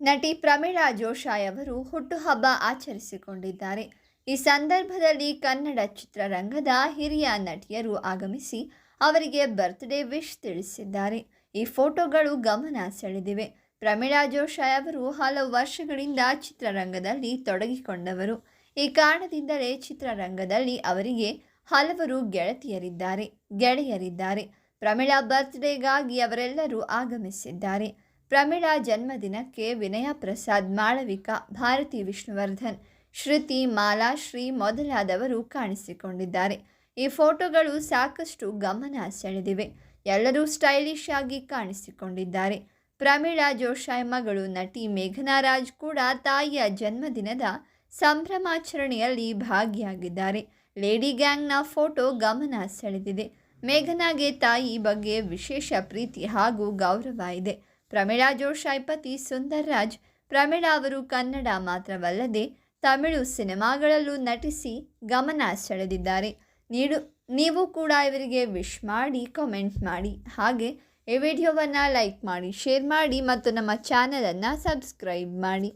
ನಟಿ ಪ್ರಮೀಳಾ ಜೋಶಾಯ್ ಅವರು ಹುಟ್ಟುಹಬ್ಬ ಆಚರಿಸಿಕೊಂಡಿದ್ದಾರೆ. ಈ ಸಂದರ್ಭದಲ್ಲಿ ಕನ್ನಡ ಚಿತ್ರರಂಗದ ಹಿರಿಯ ನಟಿಯರು ಆಗಮಿಸಿ ಅವರಿಗೆ ಬರ್ತ್ಡೇ ವಿಶ್ ತಿಳಿಸಿದ್ದಾರೆ. ಈ ಫೋಟೋಗಳು ಗಮನ ಸೆಳೆದಿವೆ. ಪ್ರಮೀಳಾ ಜೋಶಾಯ್ ಅವರು ಹಲವು ವರ್ಷಗಳಿಂದ ಚಿತ್ರರಂಗದಲ್ಲಿ ತೊಡಗಿಕೊಂಡವರು. ಈ ಕಾರಣದಿಂದಲೇ ಚಿತ್ರರಂಗದಲ್ಲಿ ಅವರಿಗೆ ಹಲವರು ಗೆಳತಿಯರಿದ್ದಾರೆ, ಗೆಳೆಯರಿದ್ದಾರೆ. ಪ್ರಮೀಳಾ ಬರ್ತ್ಡೇಗಾಗಿ ಅವರೆಲ್ಲರೂ ಆಗಮಿಸಿದ್ದಾರೆ. ಪ್ರಮೀಳಾ ಜನ್ಮದಿನಕ್ಕೆ ವಿನಯ ಪ್ರಸಾದ್ ಮಾಳವಿಕಾ, ಭಾರತಿ ವಿಷ್ಣುವರ್ಧನ್, ಶ್ರುತಿ ಮಾಲಾ, ಶ್ರೀ ಮೊದಲಾದವರು ಕಾಣಿಸಿಕೊಂಡಿದ್ದಾರೆ. ಈ ಫೋಟೋಗಳು ಸಾಕಷ್ಟು ಗಮನ ಸೆಳೆದಿವೆ. ಎಲ್ಲರೂ ಸ್ಟೈಲಿಶ್ ಆಗಿ ಕಾಣಿಸಿಕೊಂಡಿದ್ದಾರೆ. ಪ್ರಮೀಳಾ ಜೋಶಾಯ್ ಮಗಳು ನಟಿ ಮೇಘನಾ ರಾಜ್ ಕೂಡ ತಾಯಿಯ ಜನ್ಮದಿನದ ಸಂಭ್ರಮಾಚರಣೆಯಲ್ಲಿ ಭಾಗಿಯಾಗಿದ್ದಾರೆ. ಲೇಡಿ ಗ್ಯಾಂಗ್ನ ಫೋಟೋ ಗಮನ ಸೆಳೆದಿದೆ. ಮೇಘನಾಗೆ ತಾಯಿ ಬಗ್ಗೆ ವಿಶೇಷ ಪ್ರೀತಿ ಹಾಗೂ ಗೌರವ ಇದೆ. ಪ್ರಮೀಳಾ ಜೋಶಾಯ್ ಪತಿ ಸುಂದರ್ ರಾಜ್ ಪ್ರಮೀಳಾ ಅವರು ಕನ್ನಡ ಮಾತ್ರವಲ್ಲದೆ ತಮಿಳು ಸಿನಿಮಾಗಳಲ್ಲೂ ನಟಿಸಿ ಗಮನ ಸೆಳೆದಿದ್ದಾರೆ. ನೀಡು, ನೀವು ಕೂಡ ಇವರಿಗೆ ವಿಶ್ ಮಾಡಿ, ಕಾಮೆಂಟ್ ಮಾಡಿ. ಹಾಗೆ ಈ ವಿಡಿಯೋವನ್ನು ಲೈಕ್ ಮಾಡಿ, ಶೇರ್ ಮಾಡಿ ಮತ್ತು ನಮ್ಮ ಚಾನಲನ್ನು ಸಬ್ಸ್ಕ್ರೈಬ್ ಮಾಡಿ.